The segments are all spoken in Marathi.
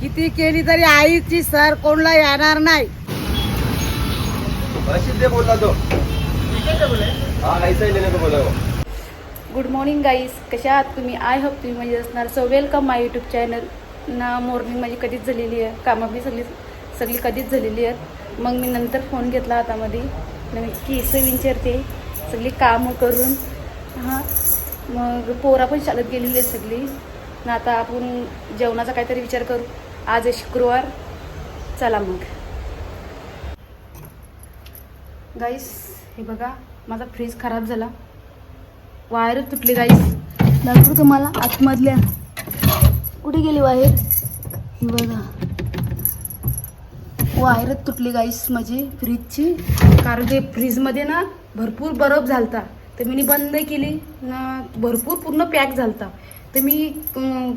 किती केली तरी आईची सर कोणला येणार नाही. बोलला तो. गुड मॉर्निंग गाईज कशा आहात तुम्ही? आय होप तुम्ही म्हणजे असणार. So welcome my YouTube channel ना मॉर्निंग माझी कधीच झालेली आहे. कामं बी सगळी सगळी कधीच झालेली आहेत. मग मी नंतर फोन घेतला हातामध्ये. मी केस विचारते सगळी कामं करून. हां. मग पोरा पण शाळेत गेलेली आहे सगळी. ना आता आपण जेवणाचा काहीतरी विचार करू. आज आहे शुक्रवार. चला मग. गाईस हे बघा माझा फ्रीज खराब झाला. वायरच तुटली गाईस दाखवू तुम्हाला आतमधल्या. कुठे गेली वायर? ही बघा. वायरच तुटली गाईस माझी फ्रीजची कारण ते फ्रीजमध्ये ना भरपूर बरफ झालता. तर मी बंद केली ना भरपूर पूर्ण पॅक झालता. तर मी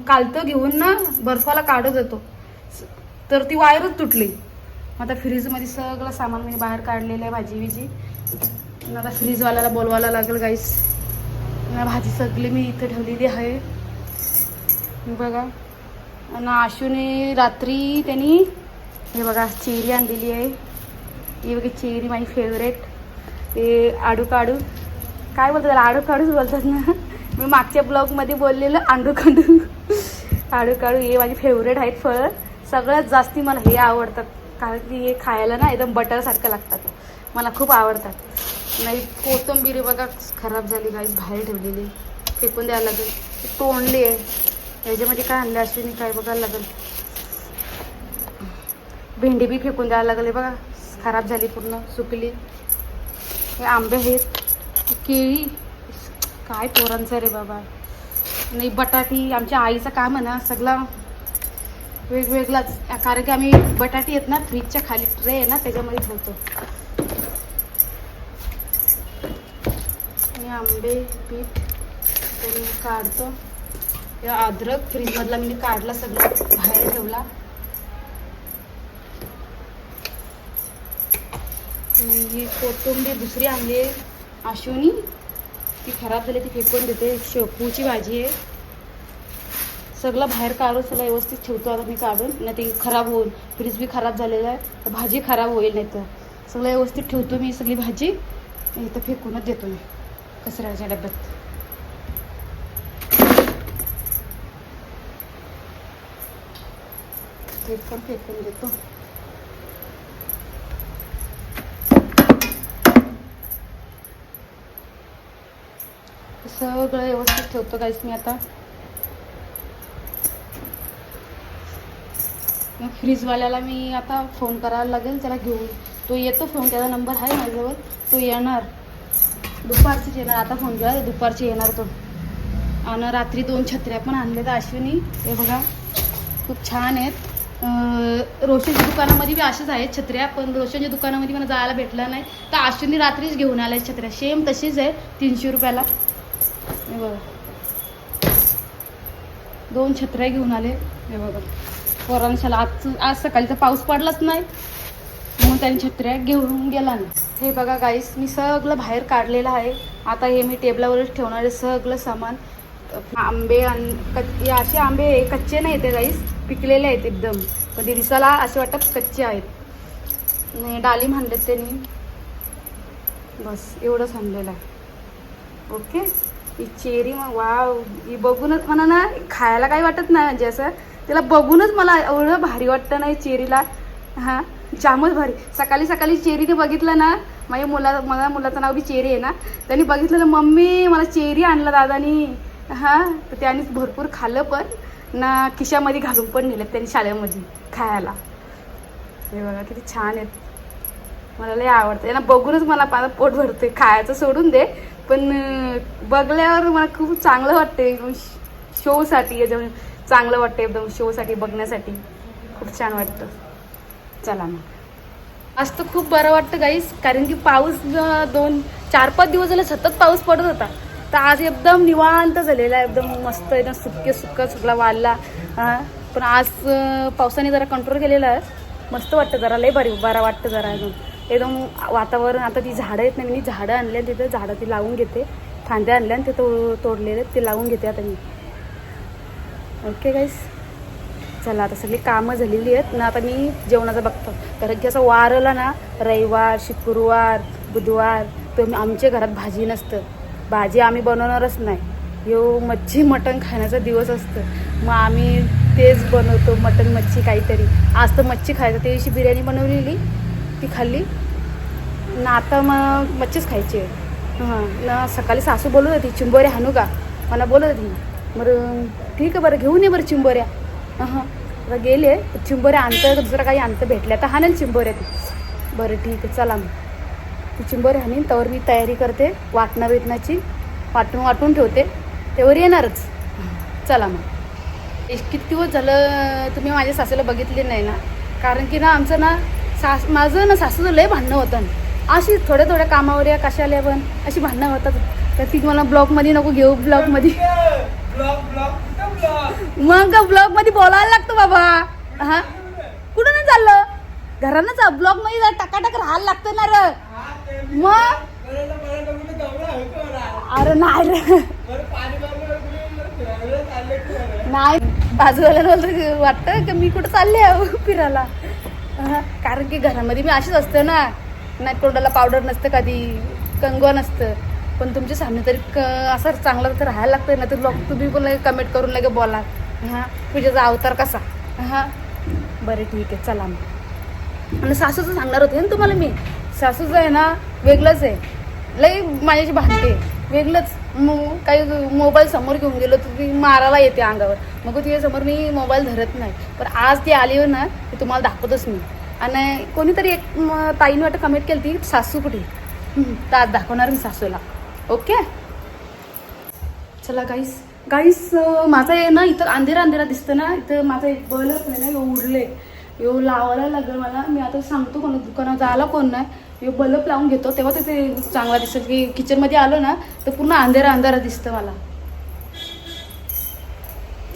कालतं घेऊन ना बर्फाला काढत होतो. तर ती वायरच तुटली. मग आता फ्रीजमध्ये सगळं सामान मी बाहेर काढलेलं आहे भाजी बिजी. आता फ्रीजवाल्याला बोलवायला लागेल गाईस ना भाजी सगळी मी इथे ठेवलेली आहे. बघा. आणि आशूने रात्री त्यांनी हे बघा चेरी आणलेली आहे. ही बघा चेरी माझी फेवरेट ते आडू काढू काय बोलतात त्याला? आडू काढूच बोलतात ना. मी मागच्या ब्लॉगमध्ये बोललेलं आंडू काढू आडू काढू हे माझी फेवरेट आहेत फळं. सगळ्यात जास्ती मला हे आवडतात. कारण की हे खायला ना एकदम बटरसारखं लागतात. मला खूप आवडतात. नाही कोथंबिरी बघा खराब झाली काही बाहेर ठेवलेली. फेकून द्यायला लागेल. तोंडली आहे. याच्यामध्ये काय आणलं अशी काय बघायला लागेल? भेंडी बी फेकून द्यायला लागले बघा. खराब झाली पूर्ण सुकली. हे आंबे आहेत. केळी? काय पोरांचं रे बाबा. नाही बटाटी आमच्या आईचं काम आहे ना सगळा वेगवेगळाच. कारण की आम्ही बटाटी आहेत ना फ्रीजच्या खाली ट्रे आहे ना त्याच्यामध्ये ठेवतो. आणि आंबे पीठ तर मी काढतो. या अद्रक फ्रीजमधला मी काढला सगळं बाहेर ठेवला. आणि ही कोथिंबीर दुसरी आणली. आहे अश्विनी ती खराब झाली ती फेकून देते. शेपूची भाजी आहे. सगळं बाहेर काढून सगळं व्यवस्थित ठेवतो आता मी काढून. नाही ते खराब होईल फ्रीज बी खराब झालेलं आहे. तर भाजी खराब होईल नाही तर. सगळं व्यवस्थित ठेवतो मी सगळी भाजी. इथं फेकूनच देतो मी कचऱ्याच्या डब्यात. ते पण फेकून देतो. सगळं व्यवस्थित ठेवतो काहीच मी आता. मग फ्रीजवाल्याला मी आता फोन करायला लागेल त्याला घेऊन. तो येतो फोन त्याचा नंबर आहे माझ्याजवळ. तो येणार. दुपारचीच येणार. आता फोन केला दुपारची येणार तो. आणि रात्री दोन छत्र्या पण आणल्या तर अश्विनी. हे बघा खूप छान आहेत. रोशनच्या दुकानामध्ये बी असेच आहेत छत्र्या पण रोशनच्या दुकानामध्ये मला जायला भेटलं नाही. तर अश्विनी रात्रीच घेऊन आल्या छत्र्या. सेम तशीच आहे तीनशे रुपयाला. हे बघा. दोन छत्र्या घेऊन आले. हे बघा. पोरांशाला आज आज सकाळी तर पाऊस पडलाच नाही. म्हणून त्यांनी छत्र्या घेऊन गेला नाही हे बघा गाईस मी सगळं बाहेर काढलेलं आहे. आता हे मी टेबलावरच ठेवणार आहे सगळं सामान. आंबे आणि असे आंबे कच्चे नाही ते गाईस पिकलेले आहेत एकदम. कधी दिसायला असे वाटतात कच्चे आहेत. नाही डाळिंब आणलेत त्यांनी. बस एवढंच आणलेलं आहे. ओके? ही चेरी मग वाव. ही बघूनच मला ना खायला काही वाटत नाही म्हणजे असं. तिला बघूनच मला एवढं भारी वाटतं नाही चेरीला. हां जामच भारी. सकाळी सकाळी चेरीने बघितलं ना माझ्या मुला माझ्या मुलाचं नाव बी चेरी आहे ना. त्यांनी बघितलं ना मम्मी मला चेरी आणलं दादानी. हां तर त्यांनी भरपूर खाल्लं पण ना खिशामध्ये घालून पण नेलं त्यांनी शाळेमध्ये खायला. हे बघा किती छान आहेत. मला लय आवडतं. यांना बघूनच मला पाला पोट भरते खायचं सोडून दे. पण बघल्यावर मला खूप चांगलं वाटते शोसाठी एकदम चांगलं वाटतं एकदम शोसाठी बघण्यासाठी. खूप छान वाटतं. चला मग. आज तर खूप बरं वाटतं गाईस कारण की पाऊस दोन चार पाच दिवस झाले सतत पाऊस पडत होता. तर आज एकदम निवांत झालेला आहे. एकदम मस्त एकदम सुक्के सुक्का सुकला वाढला हां पण आज पावसाने जरा कंट्रोल केलेला आहे. मस्त वाटतं जरा. लय बरी बरं वाटतं जरा अजून. एकदम वातावरण आता ती झाडं आहेत ना मी झाडं आणले तिथं झाडं ती लावून घेते. फांद्या आणल्या आणि ते तो तोडलेले ते लावून घेते आता मी. ओके गाईस चला आता सगळी कामं झालेली आहेत. ना आता मी जेवणाचं बघतो. कारण की असं वारला ना रविवार शुक्रवार बुधवार तर आमच्या घरात भाजी नसतं. भाजी आम्ही बनवणारच नाही. यो मच्छी मटण खाण्याचा दिवस असतं. मग आम्ही तेच बनवतो मटण मच्छी काहीतरी. आज तर मच्छी खायचं त्या दिवशी बिर्याणी बनवलेली. ती खाल्ली. ना आता मग मच्छीच खायची आहे. हां ना सकाळी सासू बोलत होती चिंबोऱ्या हाणू का? मला बोलत होती. बरं ठीक आहे बरं घेऊन ये बरं चिंबोऱ्या. हां आता गेले चिंबोऱ्या आणतं दुसरं काही आणतं भेटल्या तर हाणेल चिंबोऱ्या ती. बरं ठीक आहे चला मग. ती चिंबोऱ्या हाणीन त्यावर मी तयारी करते वाटणं वेतनाची वाटून वाटून ठेवते. त्यावर येणारच. चला मग. एक किती दिवस झालं तुम्ही माझ्या सासूला बघितले नाही ना? कारण की ना आमचं ना सास माझं ना सासूचं लय भांडणं होतं. अशी थोड्या थोड्या कामावर या कशाला पण अशी भांडणं होतात. तर ती मला ब्लॉगमध्ये नको घेऊ ब्लॉगमध्ये. मग का मग ब्लॉगमध्ये बोलायला लागतं बाबा. हा? कुठं नाही चाललं? घरानंच ब्लॉगमध्ये मध्ये टकाटक राहायला लागतं ना र. मग? अरे नाही रे. नाही. बाजूवाल्याला वाटतं की मी कुठं चालले फिरायला? कारण की घरामध्ये मी अशीच असते ना. नाही तोंडाला पावडर नसतं कधी. कंगवा नसतं. पण तुमच्या सामने तरी क असं चांगलं तर राहायला लागतं ना तर लोक तुम्ही पण लगे कमेंट करून लगे बोला. हां पूजेचा अवतार कसा? हां. बरं ठीक आहे चला मग. आणि सासूचं सांगणार होते ना तुम्हाला मी? सासूचं आहे ना वेगळंच आहे. लई माझ्याशी भांडते. वेगळंच. मग काही मोबाईल समोर घेऊन गेलो तर ती मारायला येते अंगावर. मग तिच्या समोर मी मोबाईल धरत नाही. पण आज ती आली ना ती तुम्हाला दाखवतच मी. आणि कोणीतरी एक ताईने वाटतं कमेंट केली ती सासू कुठे? तर आज दाखवणार मी सासूला. ओके चला गाईस गाईस माझा आहे ना इथं अंधेरा अंधेरा दिसतं ना इथं माझा एक बल्ब आहे ना उडले येऊ लावायला लागलं मला. मी आता सांगतो कोण दुकानात जायला कोण नाही. बल्ब लावून घेतो तेव्हा ते चांगला दिसेल की किचनमध्ये आलो ना तर पूर्ण अंधेरा अंधारा दिसतं मला.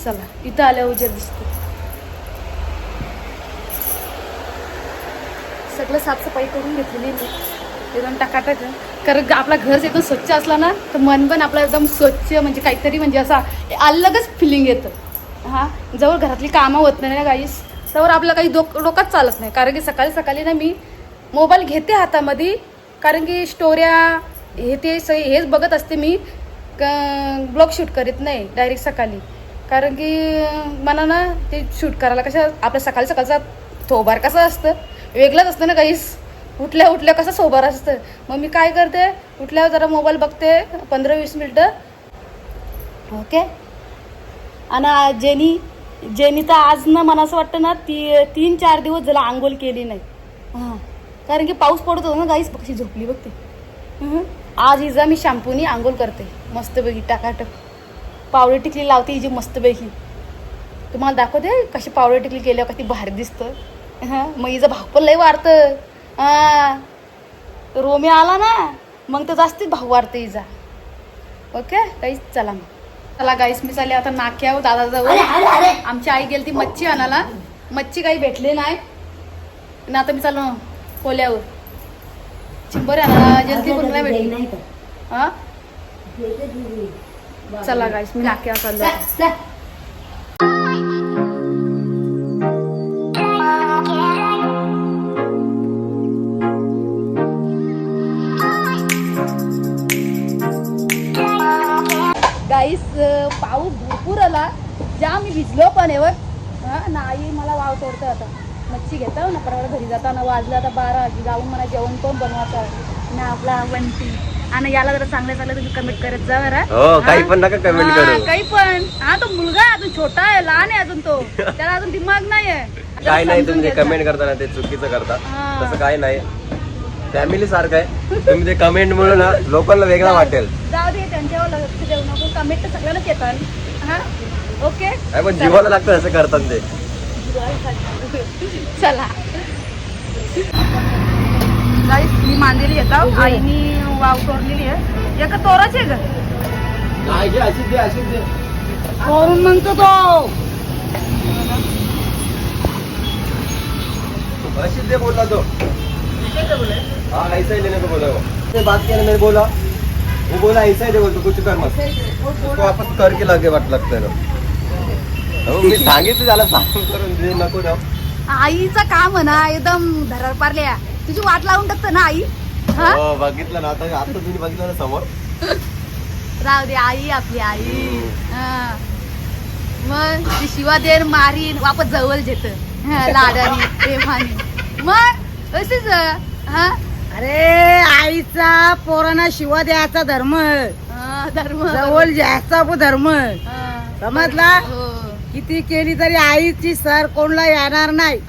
चला इथं आल्या उजेड दिसतो. सगळं साफसफाई करून घेतलेली मी. एकदम टाकाटाक कारण आपला घर एकदम स्वच्छ असला ना तर मन पण आपलं एकदम स्वच्छ म्हणजे काहीतरी म्हणजे असा अलगच फिलिंग येतं. हां? जवळ घरातली कामं होत नाही ना गाईस त्यावर आपलं काही डोक डोकाच चालत नाही. कारण की सकाळी सकाळी ना मी मोबाईल घेते हातामध्ये कारण की स्टोऱ्या हे ते स हेच बघत असते मी. ब्लॉग शूट करीत नाही डायरेक्ट सकाळी. कारण की मला ना ते शूट करायला कशा आपल्या सकाळी सकाळचा थोबार कसा असतं? वेगळंच असतं ना काहीच. उठल्या उठल्या कसं सोबार असतं? मग मी काय करते? उठल्यावर जरा मोबाईल बघते पंधरा वीस मिनटं. ओके. आणि जेनी जेनी तर आज ना मला असं वाटतं ना ती तीन चार दिवस झाला आंघोळ केली नाही. हां. कारण की पाऊस पडत होता ना गाईस कशी झोपली बघते. आज हिजा मी शॅम्पूनी आंघोळ करते मस्तपैकी टाकाटक. पावडर टिकली लावते हिची मस्तपैकी तुम्हाला दाखवते कशी पावडर टिकली केल्यावर कशी भारी दिसतं. हां मग हिचं भाव पण लय वाढतं हां. रोमी आला ना मग तर जास्तीच भाव वाढतं हिचा. ओके काहीच चला मग. चला गाईस मी चालले आता नाक्यावर दादाजवळ. आमची आई गेली ती मच्छी आणायला. मच्छी काही भेटली नाही. आणि आता मी चाललो. कोल्यावर चिंबर जल्दी पण नाही भेटली? हा चला गाईस मी नाक्यावर चाललो आता. गाईस अं, पाऊस भरपूर आला. ज्या मी भिजलो पण आहे बघ हा ना आई मला वाव तोडतं आता. मच्छी घेतो ना? परवा घरी जाताना वाजलं आता बारा जाऊन मला जेवण पण बनवायचं? ना आपला वंटी. आणि याला जरा चांगलं चांगलं तुम्ही कमेंट करत जा बरं हो, काही? पण नका हा, करू. काही पण. हा तो मुलगा आहे अजून छोटा आहे लहान आहे अजून तो. त्याला अजून दिमाग नाही आहे काय नाही तुम्ही. कमेंट करताना ते चुकीचं करता. तसं काय नाही. फॅमिली सारखं आहे. तुम्ही ते कमेंट म्हणून ना लोकांना वेगळा वाटेल. जाऊ दे त्यांच्यावर लक्ष देऊ नको. कमेंट तर सगळ्यांनाच येतात. हा? ओके पण जीवाला लागतं असं करतात ते. चला। गाईस मी मांदेली येतो आईनी वाव तोडलेली आहे. एका तोराची आहे का? तोरून म्हणतो तो. अशीच दे बोलला तो. हाँ ऐसा ही लेने को बोला वो बात किया मैंने बोला. वो बोला ऐसा है जो बोलतो कुछ कर मत उसको वापस करके लगे वाट लागतंय. ना हो मी सांगितलं त्याला सांग करून दे नको जाऊ आईचं काम आहे ना एकदम धरार पारल्या तुझी वाट लावून टाकत ना आई? हा? हो बघितलं ना आता आता तुम्ही बघितलं ना समोर. राहू दे आई आपली आई. हा. मग ती शिवा देर मारीन वापस जवळ घेत लाडानी प्रेमाने. मग असेच हा? अरे आईचा पोरांना शिवा द्यायचा धर्म. हा, धर्म जवळ पण धर्म. हा. समजला? हो. किती केली तरी आईची सर कोणला येणार नाही.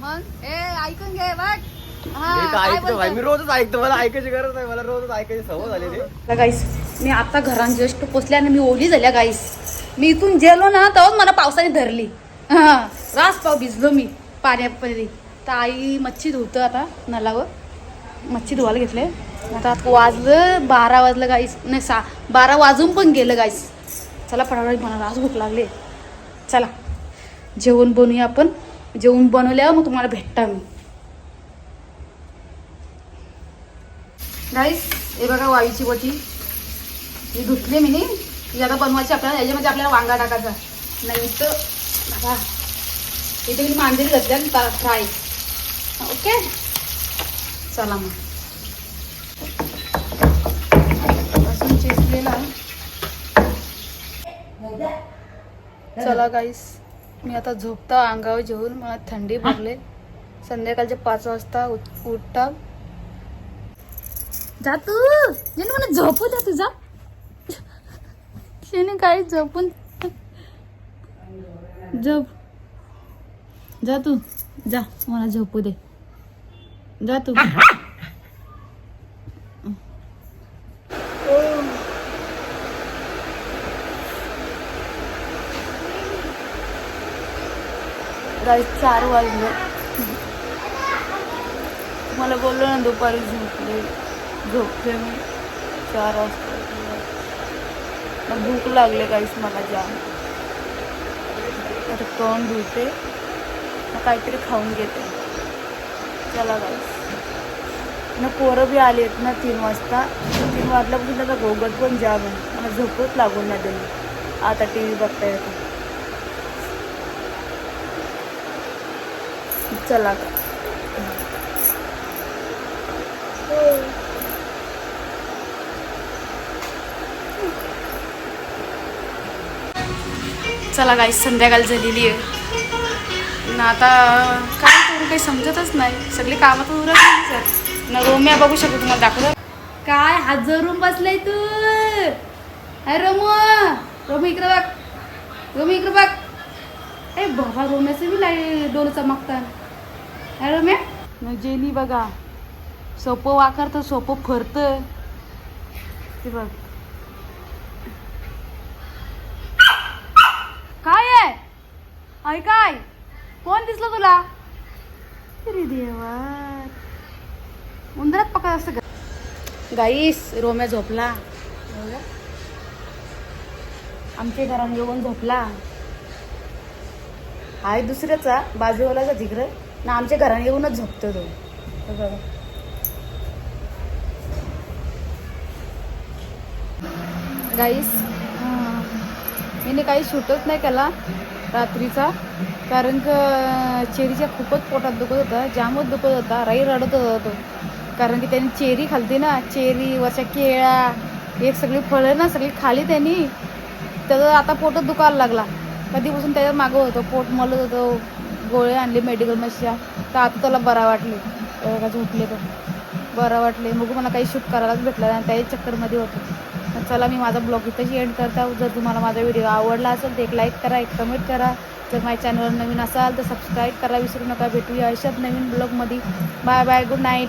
मग? ए ऐकून घे बघ. हा, मी रोजच ऐकतो मला ऐकायची गरज नाही मला रोजच ऐकायची सवय गाईस मी आता घरात जस्ट पोचल्या आणि मी ओली झाल्या गाईस मी इथून गेलो ना तेव्हाच मला पावसाने धरली. हा रास पाव भिजलो मी पाण्यामध्ये. तर आई मच्छी धुतं आता नलावर मच्छी धुवायला घेतले. आता आता वाजलं बारा वाजलं गाईस नाही सा बारा वाजून पण गेलं गाईस चला फटाफट मला रास भूक लागले. चला जेवण बनवूया आपण. जेवण बनवल्यावर मग तुम्हाला भेटता मी. गाईस हे बघा वाईची वटी. ही धुतली मी नी. आता बनवायची आपल्याला. याच्यामध्ये आपल्याला वांगा टाकायचा. नाही तर बघा. इथे मी मांजरी घातल्या फ्राय ओके? चला मग. लसूण चेचलेला चला गाईस मी आता झोपता अंगावर जेवून मला थंडी भरले. संध्याकाळचे पाच वाजता उठ उठता. जा तू. मला झोपू द्या तुझा. शेने काय झोपून. झोप. जा तू. जा मला झोपू दे. जा तू. गाईस चार वाजले. मला बोललो ना दुपारी झोपले. झोपले मी. चार वाजता मग भूक लागले काहीच मला जाम. आता तोंड धुते. मग काहीतरी खाऊन घेते. चला गाईस ना पोरं बी आली आहेत ना तीन वाजता. तीन वाजल्यापासून त्याचा गोगत पण जाम आहे. मला झोपच लागून नाही दिली आता टी व्ही बघता येतो. चला. चला गाई संध्याकाळ झालेली आहे. ना आता काय करू काही समजतच नाही. सगळी कामात उरत नाही सर. ना रोम्या बघू शकतो तुम्हाला दाखवलं काय हात जरून बसलाय तू? अरे रोमो. रोमी इकडे बघ. रोमी इकडे बघ. ए बाबा रोम्याचं बी लाई डोल चमकतात अरे रोम्या जेली बघा. सोपं वाकारतं सोपं फरतं. ते बघ. काय आहे? आई काय? कोण दिसलं तुला? अरे देवा. उंदरात पकड असतं गाईस रोम्या झोपला. आमच्या घरात येऊन झोपला. आहे दुसऱ्याचा बाजूवालाचा तिकडं ना आमच्या घरात येऊनच झोपतो तो. बघा. गाईस मी काही शूटच नाही केला रात्रीचा. कारण का चेरीच्या खूपच पोटात दुखत होता जामच दुखत होता राई रडत होता तो. कारण की त्यांनी चेरी खालती ना चेरी वरच्या केळ्या एक सगळी फळं ना सगळी खाली त्यांनी. त्याचं आता पोटच दुखायला लागला. कधीपासून त्याच्यात मागं होतं पोट मलत होतं गोळे आणले मशीन तर आता त्याला बरा वाटले. का झोपले तर बरं वाटले. मग मला काही शूट करायलाच भेटलं नाही. त्याही चक्करमध्ये होतं. चला मी माझा ब्लॉग इथंच एंड करता. जर तुम्हाला माझा व्हिडिओ आवडला असेल तर एक लाईक करा एक कमेंट करा. जर माझ्या चॅनलवर नवीन असाल तर सबस्क्राईब करा. विसरू नका. भेटूया अशाच नवीन ब्लॉगमध्ये बाय बाय गुड नाईट